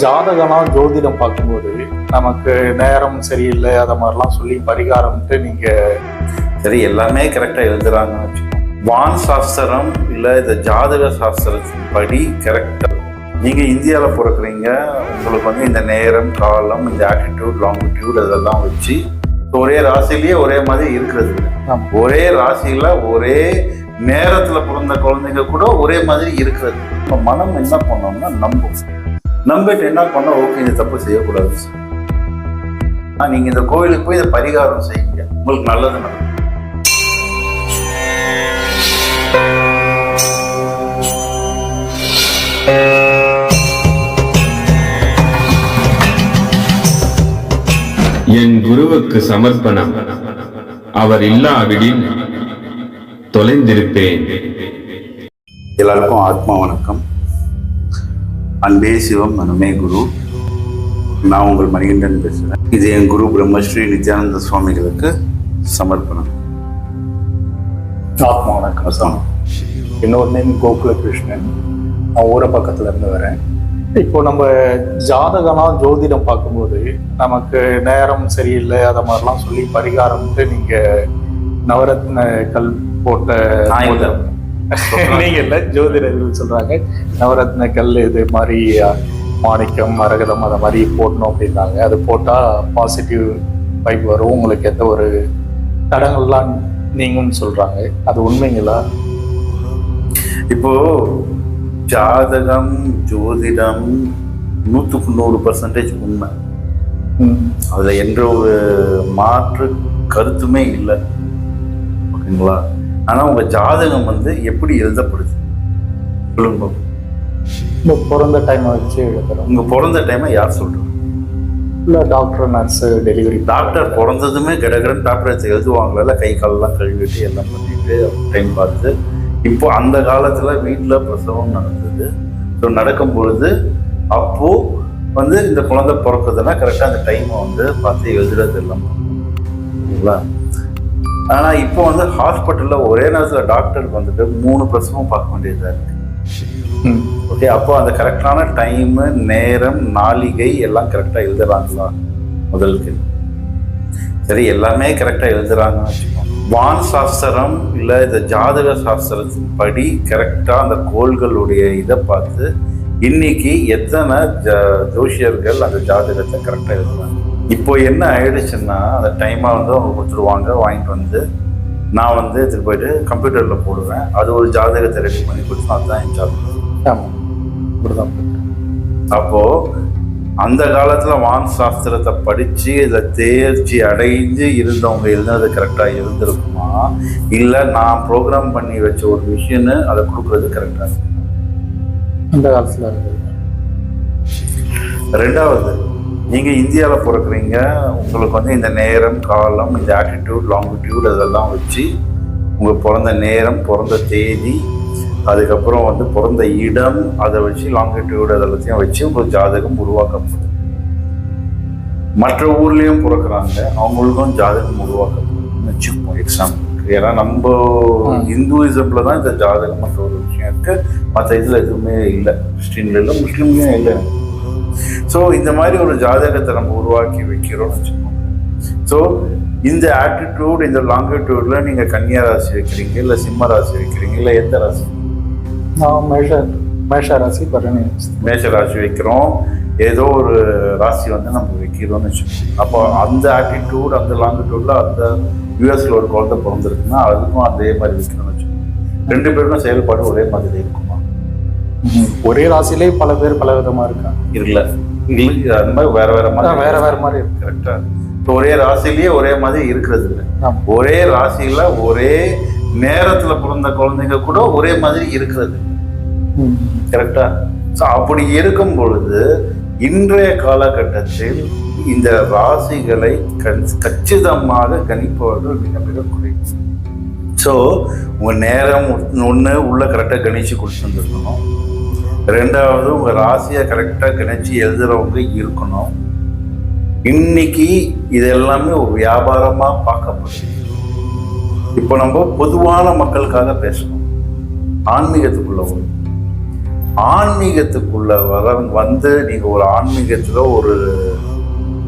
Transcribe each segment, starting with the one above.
ஜாதகம்லாம் ஜோதிடம் பார்க்கும்போது நமக்கு நேரம் சரியில்லை அதை மாதிரிலாம் சொல்லி பரிகாரம்ட்டு நீங்க சரி எல்லாமே கரெக்டாக எழுதுறாங்கன்னு வச்சுக்கோங்க வான் சாஸ்திரம் இல்லை இந்த ஜாதக சாஸ்திரத்தின் படி கரெக்டாக நீங்கள் இந்தியாவில் பிறக்குறீங்க உங்களுக்கு வந்து இந்த நேரம் காலம் இந்த ஆட்டிடியூட் லாங்கிடியூட் அதெல்லாம் வச்சு ஒரே ராசிலேயே ஒரே மாதிரி இருக்கிறது. ஒரே ராசியில் ஒரே நேரத்தில் பிறந்த குழந்தைங்க கூட ஒரே மாதிரி இருக்கிறது. இப்போ மனம் என்ன பண்ணோம்னா நம்பும். நம்பிட்டு என்ன பண்ணோம் ஓகே இந்த தப்பு செய்யக்கூடாது ஆனால் நீங்கள் இந்த கோவிலுக்கு போய் இதை பரிகாரம் செய்யுங்க. உங்களுக்கு நல்லது நடக்கும். என் குருவுக்கு சமர்ப்பணம். அவர் இல்லாவிடில் தொலைந்திருப்பேன். எல்லாருக்கும் ஆத்மா வணக்கம். அன்பே சிவம் மனமே குரு. நான் உங்கள் மணிகண்டன் பேசுகிறேன் இது என் குரு பிரம்மஸ்ரீ நித்யானந்த சுவாமிகளுக்கு சமர்ப்பணம். ஆத்மா வணக்கம். சாமி இன்னொரு நேம் கோகுல கிருஷ்ணன் நான் ஊர பக்கத்துல இருந்து வரேன். இப்போ நம்ம ஜாதகம்லாம் ஜோதிடம் பார்க்கும்போது நமக்கு நேரம் சரியில்லை அதை மாதிரிலாம் சொல்லி பரிகாரம்ட்டு நீங்க நவரத்ன கல் போட்ட. நீங்க இல்ல ஜோதிடர்கள் சொல்றாங்க நவரத்ன கல் இது மாதிரி மாணிக்கம் மரகதம் அதை மாதிரி போடணும் அப்படின்னாங்க. அது போட்டா பாசிட்டிவ் வைப் வரும். உங்களுக்கு எந்த ஒரு தடங்கள்லாம் நீங்கும்னு சொல்றாங்க. அது உண்மைங்களா? இப்போ ஜாதகம் ஜோதிடம் நூற்றுக்கு நூறு பர்சன்டேஜ் உண்மை. அதில் எந்த ஒரு மாற்று கருத்துமே இல்லை. ஓகேங்களா? ஆனால் உங்கள் ஜாதகம் வந்து எப்படி எழுதப்படுது? சொல்லுங்க இந்த பிறந்த டைம் வச்சு எழுதுறோம். உங்கள் பிறந்த டைமை யார் சொல்கிறது இல்லை டாக்டர் நர்ஸ் டெலிவரி டாக்டர் பிறந்ததுமே கடகடன் டாக்டர் எடுத்து எழுதுவாங்கல்ல கை காலெல்லாம் கழுவிட்டு எல்லாம் பண்ணிட்டு டைம் பார்த்து. இப்போ அந்த காலத்தில் வீட்டில் பிரசவம் நடந்தது. ஸோ நடக்கும் பொழுது அப்போ வந்து இந்த குழந்தை பிறக்குதுன்னா கரெக்டாக அந்த டைமை வந்து பார்த்து எழுதுறது எல்லாம் ஓகேங்களா ஆனால் இப்போ வந்து ஹாஸ்பிட்டலில் ஒரே நேரத்தில் டாக்டர் வந்துட்டு மூணு பிரசவம் பார்க்க வேண்டியதாக இருக்கு. ம். ஓகே அப்போ அந்த கரெக்டான டைமு நேரம் நாளிகை எல்லாம் கரெக்டாக எழுதுறாங்களா? முதல் கேள்வி. சரி எல்லாமே கரெக்டாக எழுதுறாங்கன்னு வான் சாஸ்திரம் இல்லை இந்த ஜாதக சாஸ்திரத்தின் படி கரெக்டாக அந்த கோள்களுடைய இதை பார்த்து இன்னைக்கு எத்தனை ஜ ஜோசியர்கள் அந்த ஜாதகத்தை கரெக்டாக எழுதுறாங்க? இப்போ என்ன ஆயிடுச்சுன்னா அந்த டைமை வந்து அவங்க கொடுத்துருவாங்க வாங்கிட்டு வந்து நான் வந்து எடுத்துட்டு போயிட்டு கம்ப்யூட்டரில் போடுவேன். அது ஒரு ஜாதகத்தை ரெடி பண்ணி கொடுத்து அதுதான் என் ஜாதகம். ஆமாம் இப்படிதான் அப்போ அந்த காலத்துல வான் சாஸ்திரத்தை படிச்சு இதுல தேர்ச்சி அடைஞ்சு இருந்தவங்க எழுதுனது கரெக்டா இருந்திருக்குமா? இல்ல நான் ப்ரோக்ராம் பண்ணி வச்ச ஒரு மிஷினு அதை கொடுக்கறது கரெக்டா இருக்கு? அந்த காலத்தில் ரெண்டாவது நீங்கள் இந்தியாவில் பிறக்குறீங்க உங்களுக்கு வந்து இந்த நேரம் காலம் இந்த ஆட்டிடியூட் லாங்கிடியூட் இதெல்லாம் வச்சு உங்கள் பிறந்த நேரம் பிறந்த தேதி அதுக்கப்புறம் வந்து பிறந்த இடம் அதை வச்சு லாங்கிடியூட் அதெல்லாத்தையும் வச்சு உங்கள் ஜாதகம் உருவாக்கப்படுது மற்ற ஊர்லேயும் பிறக்குறாங்க அவங்களுக்கும் ஜாதகம் உருவாக்கப்படுதுன்னு வச்சுப்போம் எக்ஸாம்பிள் ஏன்னா நம்ம இந்துவிசம்ல தான் இந்த ஜாதகம் மற்ற ஒரு விஷயம் இருக்குது மற்ற இதில் எதுவுமே இல்லை. கிறிஸ்டின்ல இல்லை முஸ்லீம்லேயும் இல்லை. ஸோ இந்த மாதிரி ஒரு ஜாதகத்தை நம்ம உருவாக்கி வைக்கிறோம்னு வச்சுக்கோங்க. ஸோ இந்த ஆட்டிடியூட் இந்த லாங்கிடியூட்ல நீங்க கன்னியா ராசி வைக்கிறீங்க இல்லை சிம்ம ராசி வைக்கிறீங்க இல்லை எந்த ராசி? நான் மேஷ மேஷ ராசி பரணி மேஷ ராசி வைக்கிறோம். ஏதோ ஒரு ராசி வந்து நம்ம வைக்கிறோம்னு வச்சுக்கோங்க. அப்போ அந்த ஆட்டிடியூட் அந்த லாங்கிடியூட்ல அந்த யூஎஸ்ல ஒரு குழந்தை பிறந்திருக்குன்னா அதுக்கும் அதே மாதிரி வைக்கணும்னு வச்சுக்கோங்க. ரெண்டு பேருக்கும் செயல்பாடு ஒரே மாதிரி இருக்குமா. ஒரே ராசிலே பல பேர் பல விதமா இருக்காங்க இல்ல. இல்ல அந்த மாதிரி வேற வேற மாதிரி வேற வேற மாதிரி இருக்கு. கரெக்டா இப்போ ஒரே ராசிலேயே ஒரே மாதிரி இருக்கிறது இல்லை. ஒரே ராசியில ஒரே நேரத்துல பிறந்த குழந்தைங்க கூட ஒரே மாதிரி இருக்கிறது. கரெக்டா ஸோ அப்படி இருக்கும் பொழுது இன்றைய காலகட்டத்தில் இந்த ராசிகளை கச்சிதமாக கணிப்பவர்கள் மிக மிக குறைவு. ஸோ உங்கள் நேரம் ஒன்று உள்ள கரெக்டாக கணிச்சு கொடுத்துருந்துருக்கணும் ரெண்டாவது உங்கள் ராசியை கரெக்டாக கிணச்சி எழுதுறவங்க இருக்கணும். இன்னைக்கு இது எல்லாமே ஒரு வியாபாரமாக பார்க்கப்படுது இப்போ நம்ம பொதுவான மக்களுக்காக பேசணும். ஆன்மீகத்துக்குள்ள வரும். ஆன்மீகத்துக்குள்ள வர வந்து நீங்க ஒரு ஆன்மீகத்துல ஒரு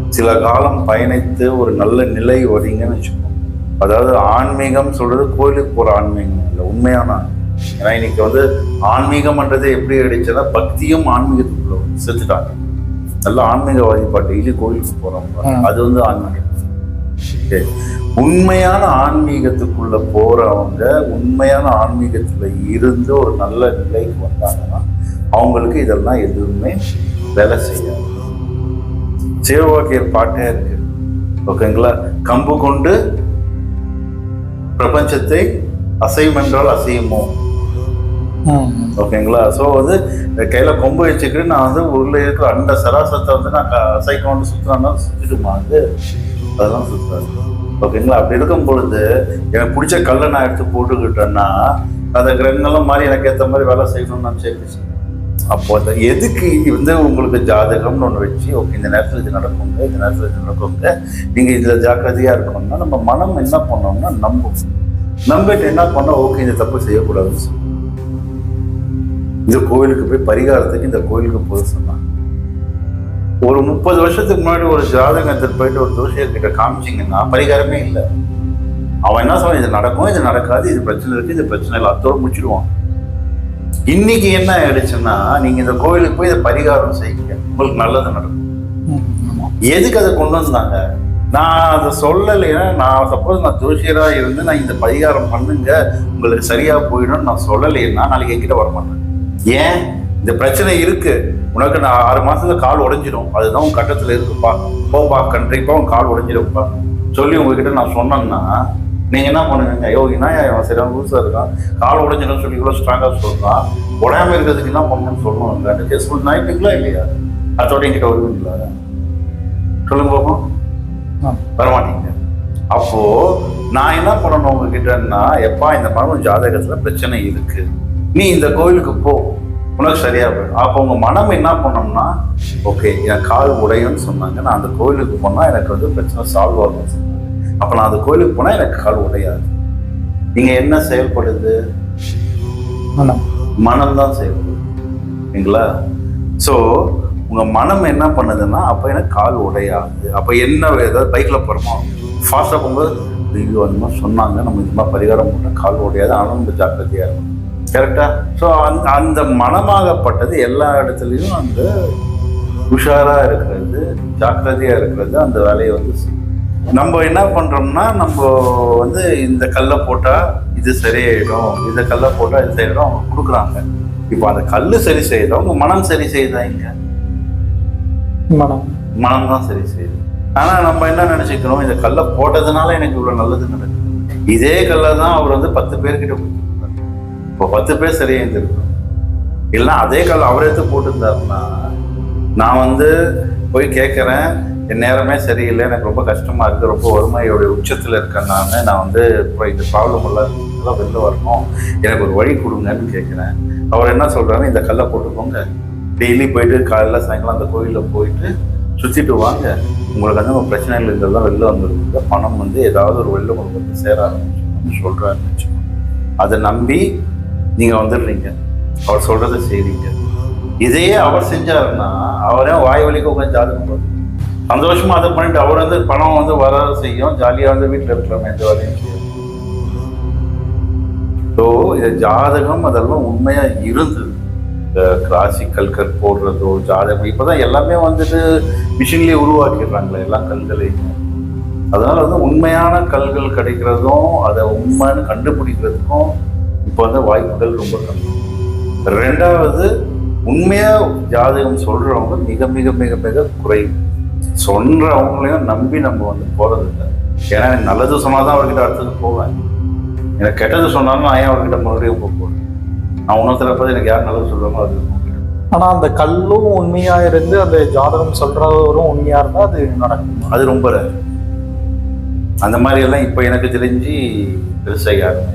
சில காலம் பயணித்து ஒரு நல்ல நிலை வரீங்கன்னு வச்சுக்கோங்க. அதாவது ஆன்மீகம் சொல்றது கோயிலுக்கு போற ஆன்மீகம் இல்லை உண்மையான ஏன்னா இன்னைக்கு வந்து ஆன்மீகம்ன்றது எப்படி ஆயிடுச்சுன்னா பக்தியும் ஆன்மீகத்துக்குள்ள வந்து சேர்த்துட்டாங்க நல்ல ஆன்மீகவாதி பாட்டு டெய்லி கோயிலுக்கு போறவங்க. அது வந்து ஆன்மீகம். உண்மையான ஆன்மீகத்துக்குள்ள போறவங்க உண்மையான ஆன்மீகத்துல இருந்து ஒரு நல்ல நிலைக்கு வந்தாங்கன்னா அவங்களுக்கு இதெல்லாம் எதுவுமே வேலை செய்யாது சிவவாக்கியர் பாட்டே இருக்கு ஓகேங்களா கம்பு கொண்டு பிரபஞ்சத்தை அசையும் என்றால் அசையுமோ. ஓகேங்களா? ஸோ வந்து கையில் கொம்பு வச்சுக்கிட்டு நான் வந்து உள்ள இருக்கிற அந்த சராசத்தை வந்து நான் க- அசைக்கணும்னு சுற்றுறான்னா சுற்றிடுமா அது? அதெல்லாம் சுற்றாது ஓகேங்களா? அப்படி இருக்கும் பொழுது எனக்கு பிடிச்ச கல்லை நான் எடுத்து போட்டுக்கிட்டேன்னா அந்த கிரகங்களும் மாதிரி எனக்கு ஏற்ற மாதிரி வேலை செய்யணும்னு நான் சேர்த்து அப்போ அந்த எதுக்கு வந்து உங்களுக்கு ஜாதகம்னு ஒன்று வச்சு ஓகே இந்த நேரத்தில் இது நடக்குங்க இந்த நேரத்தில் இது நடக்குங்க நீங்கள் இதில் ஜாக்கிரதையாக இருக்கணும்னா நம்ம மனம் என்ன பண்ணோம்னா நம்பும் நம்பிட்டு என்ன பண்ணால் ஓகே இந்த தப்பு செய்யக்கூடாதுன்னு சொல்லுவோம் இந்த கோவிலுக்கு போய் பரிகாரத்துக்கு இந்த கோயிலுக்கு போக சொன்னாங்க. ஒரு முப்பது வருஷத்துக்கு முன்னாடி ஒரு ஜாதகத்தில் போயிட்டு ஒரு தோஷியர்கிட்ட காமிச்சிங்கன்னா பரிகாரமே இல்லை. அவன் என்ன சொல்றான் இது நடக்கும் இது நடக்காது இது பிரச்சனை இருக்கு இது பிரச்சனை இல்லை அத்தோடு முடிச்சிடுவான். இன்னைக்கு என்ன ஆயிடுச்சுன்னா நீங்க இந்த கோயிலுக்கு போய் இதை பரிகாரம் செய்யுங்க. உங்களுக்கு நல்லது நடக்கும். எதுக்கு அதை கொண்டு வந்தாங்க? நான் அதை சொல்லலைன்னா நான் சப்போஸ் நான் ஜோசியரா இருந்து நான் இந்த பரிகாரம் பண்ணுங்க உங்களுக்கு சரியா போயிடும் நான் சொல்லலைன்னா நாளைக்கு என்கிட்ட வர மாட்டேன் ஏன்? இந்த பிரச்சனை இருக்கு. உனக்கு நான் ஆறு மாசத்துல கால் உடைஞ்சிடும் அதுதான் உன் கட்டத்துல இருக்குப்பா. போப்பா கண்டிப்பா உன் கால் உடைஞ்சிடும்ப்பா சொல்லி உங்ககிட்ட நான் சொன்னேன்னா நீங்க என்ன பண்ணுவீங்க? இவன் சரியான லூசா இருக்கான். கால் உடைஞ்சிடும் சொல்லி இவ்வளவு ஸ்ட்ராங்கா சொல்றான். உடையாம இருக்கிறதுக்கு என்ன பண்ணணும்னு சொல்லணும் கேஸ் நினைப்பீங்களா இல்லையா? அதோட என்கிட்ட வருவீங்களா? சொல்லுங்க ஆ. வரமாட்டீங்க. அப்போ நான் என்ன பண்ணணும் உங்ககிட்டன்னா எப்பா இந்த மாதிரி ஜாதகத்துல பிரச்சனை இருக்கு. நீ இந்த கோயிலுக்கு போ. உனக்கு சரியா போயிடும். அப்போ உங்க மனம் என்ன பண்ணோம்னா ஓகே என் கால் உடையும்னு சொன்னாங்க. நான் அந்த கோயிலுக்கு போனா எனக்கு வந்து பிரச்சனை சால்வ் ஆகும்னு சொன்னாங்க. அப்போ நான் அந்த கோயிலுக்கு போனா எனக்கு கால் உடையாது. நீங்க என்ன செயல்படுது? ஆமாம். மனம் தான் செயல்படுது. சரிங்களா ஸோ உங்க மனம் என்ன பண்ணுதுன்னா அப்போ எனக்கு கால் உடையாது. அப்போ என்ன ஏதாவது பைக்ல போகிறோமோ ஃபாஸ்ட்டாக போகும்போது ஐயோ அந்த மாதிரி சொன்னாங்க. நம்ம இந்த மாதிரி பரிகாரம் பண்ணால் கால் உடையாது. ஆனால் நம்ம ஜாக்கிரதையாக இருக்கும் கரெக்டா ஸோ அந்த அந்த மனமாகப்பட்டது எல்லா இடத்துலையும் அந்த உஷாரா இருக்கிறது ஜாக்கிரதையா இருக்கிறது அந்த வேலையை வந்து. நம்ம என்ன பண்றோம்னா நம்ம வந்து இந்த கல்லை போட்டா இது சரியாயிடும் இந்த கல்லை போட்டா இது சரியாயிடும் அவங்க கொடுக்குறாங்க. இப்போ அந்த கல்லு சரி செய்யுதா உங்க மனம் சரி செய்யுதா இங்க? மனம். மனம் தான் சரி செய்யுது. ஆனா நம்ம என்ன நினைச்சுக்கிறோம் இந்த கல்லை போட்டதுனால எனக்கு இவ்வளவு நல்லது நடக்குது. இதே கல்லை தான் அவர் வந்து பத்து பேர்கிட்ட இப்போ பத்து பேர் சரியாக இருந்திருக்கோம் இல்லைன்னா அதே கல் அவர் எடுத்து போட்டிருந்தாருன்னா நான் வந்து போய் கேட்குறேன் என் நேரமே சரியில்லை எனக்கு ரொம்ப கஷ்டமாக இருக்குது ரொம்ப வறுமையோடைய உச்சத்தில் இருக்கேன் நான் நான் வந்து இப்போ இந்த ப்ராப்ளம் எல்லாம் வெளில வரணும் எனக்கு ஒரு வழி கொடுங்கன்னு கேட்குறேன். அவர் என்ன சொல்கிறாருன்னு இந்த கல்லை போட்டுக்கோங்க. டெய்லி போயிட்டு காலையில் சாயங்காலம் அந்த கோயிலில் போயிட்டு சுற்றிட்டு வாங்க. உங்களுக்கு வந்து உங்கள் பிரச்சனைகள் இதெல்லாம் வெளில வந்துருக்குங்க பணம் வந்து ஏதாவது ஒரு வெளில உங்களுக்கு வந்து சேர ஆரம்பிச்சு சொல்கிறாருன்னு வச்சுக்கோங்க. அதை நம்பி நீங்கள் வந்துடுறீங்க. அவர் சொல்கிறத செய்றீங்க. இதையே அவர் செஞ்சாருன்னா அவரே வாய் வலிக்க உட்காந்து ஜாதகம் பார்த்து சந்தோஷமா அதை பண்ணிட்டு அவர் வந்து பணம் வந்து வர செய்யும். ஜாலியாக வந்து வீட்டில் இருக்கலாமே எந்த வேலையும் செய்யும் ஸோ இது ஜாதகம் அதெல்லாம் உண்மையாக இருந்தது. இந்த கல்கற் போடுறதோ ஜாதகம் இப்போதான் எல்லாமே வந்துட்டு மிஷின்லேயே உருவாக்கிடுறாங்களே எல்லா கல்களையும். அதனால வந்து உண்மையான கல்கள் கிடைக்கிறதும் அதை உண்மைன்னு கண்டுபிடிக்கிறதுக்கும் இப்போ வந்து வாய்ப்புகள் ரொம்ப கம்மி. ரெண்டாவது உண்மையா ஜாதகம் சொல்றவங்க மிக மிக மிக மிக குறைவு. சொல்றவங்களையும் நம்பி நம்ம வந்து போறது இல்லை ஏன்னா நல்லது சொன்னாதான் அவர்கிட்ட அடுத்தது போவேன். எனக்கு கெட்டது சொன்னாலும் நான் ஏன் அவர்கிட்ட மறுபடியும் போக போறேன்? நான் உணர்த்துறப்ப எனக்கு யார் நல்லது சொல்றாங்களோ அது போகிறேன் ஆனா அந்த கல்லும் உண்மையா இருந்து அந்த ஜாதகம் சொல்றவரும் உண்மையா இருந்தா அது நடக்கும். அது ரொம்ப. அந்த மாதிரி எல்லாம் இப்போ எனக்கு தெரிஞ்சு பெருசாக யாருமே